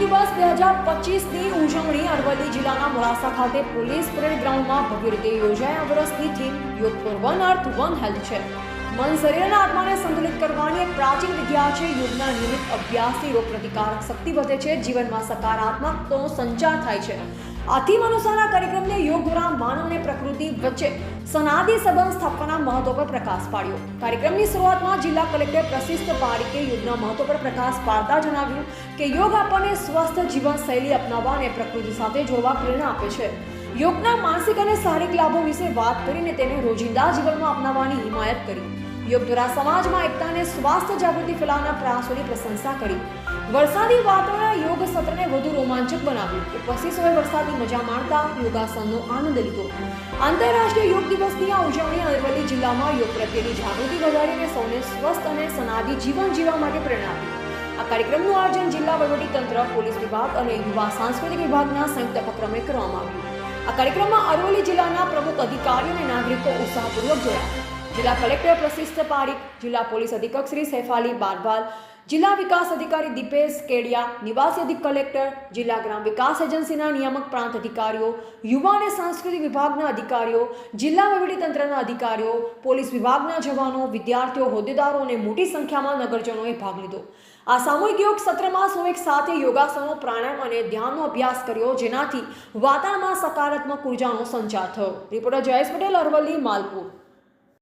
દિવસ બે હજાર પચીસની ઉજવણી અરવલ્લી જિલ્લાના મોડાસા ખાતે પોલીસ પરેડ ગ્રાઉન્ડમાં ભવ્ય રીતે યોજાય આ વર્ષની theme yoga for one earth, one health છે. મન શરીરના આત્માને સંતુલિત કરવાની એક પ્રાચીન વિદ્યા છે. યોગના નિયમિત અભ્યાસથી રોગ પ્રતિકારક શક્તિ વધે છે. જીવનમાં સકારાત્મકતાનો સંચાર થાય છે. આથી અનુસારના કાર્યક્રમને યોગ દ્વારા માનવ અને પ્રકૃતિ વચ્ચે સનાદી સંબંધ સ્થાપવાના મહત્વ પર પ્રકાશ પાડ્યો. કાર્યક્રમની શરૂઆતમાં જિલ્લા કલેક્ટર પ્રશિસ્ત પારીકે યોગના મહત્વ પર પ્રકાશ પાડતા જણાવ્યું કે યોગ આપણને સ્વસ્થ જીવનશૈલી અપનાવવા અને પ્રકૃતિ સાથે જોડવા પ્રેરણા આપે છે. યોગના માનસિક અને શારીરિક લાભો વિશે વાત કરીને તેને રોજિંદા જીવનમાં અપનાવવાની હિમાયત કરી. યોગ દ્વારા સમાજમાં એકતાને સ્વાસ્થ્ય જાગૃતિ ફેલાવવાના પ્રયાસોની પ્રશંસા કરી. વરસાદી વાતાવરણ યોગ સત્રને વધુ રોમાંચક બનાવ્યું. ઉપસ્થિતોએ વરસાદની મજા માણતા યોગાસનનો આનંદ લીધો. આંતરરાષ્ટ્રીય યોગ દિવસની આ ઉજવણી અરવલ્લી જિલ્લામાં યોગ પ્રત્યેની જાગૃતિ વધારીને સૌને સ્વસ્થ અને સનાદી જીવન જીવવા માટે પ્રેરણા આપી. આ કાર્યક્રમનું આયોજન જિલ્લા વહીવટીતંત્ર, પોલીસ વિભાગ અને યુવા સાંસ્કૃતિક વિભાગના સંયુક્ત ઉપક્રમે કરવામાં આવ્યું. આ કાર્યક્રમમાં અરવલ્લી જિલ્લાના પ્રમુખ અધિકારીઓ અને નાગરિકો ઉત્સાહપૂર્વક જોડાયા. જિલ્લા કલેક્ટર પ્રશિષ્ઠ પારીખ જિલ્લા પોલીસ અધિક્ષક શ્રી સૈફાલી બારબાલ, જિલ્લા વિકાસ અધિકારી દીપેશ કેડિયા, નિવાસી અધિક કલેક્ટર, જિલ્લા ગ્રામ વિકાસ એજન્સીના નિયામક પ્રાંત અધિકારીઓ યુવા અને સાંસ્કૃતિક વિભાગના અધિકારીઓ, જિલ્લા વહીવટીતંત્રના અધિકારીઓ, પોલીસ વિભાગના જવાનો, વિદ્યાર્થીઓ, હોદ્દેદારો અને મોટી સંખ્યામાં નગરજનોએ ભાગ લીધો. આ સામૂહિક યોગ સત્રમાં સૌ એક સાથે યોગાસનો, પ્રાણાયામ અને ધ્યાનનો અભ્યાસ કર્યો, જેનાથી વાતાવરણમાં સકારાત્મક ઉર્જાનો સંચાર થયો. રિપોર્ટર જયેશ પટેલ, અરવલ્લી, માલપુર.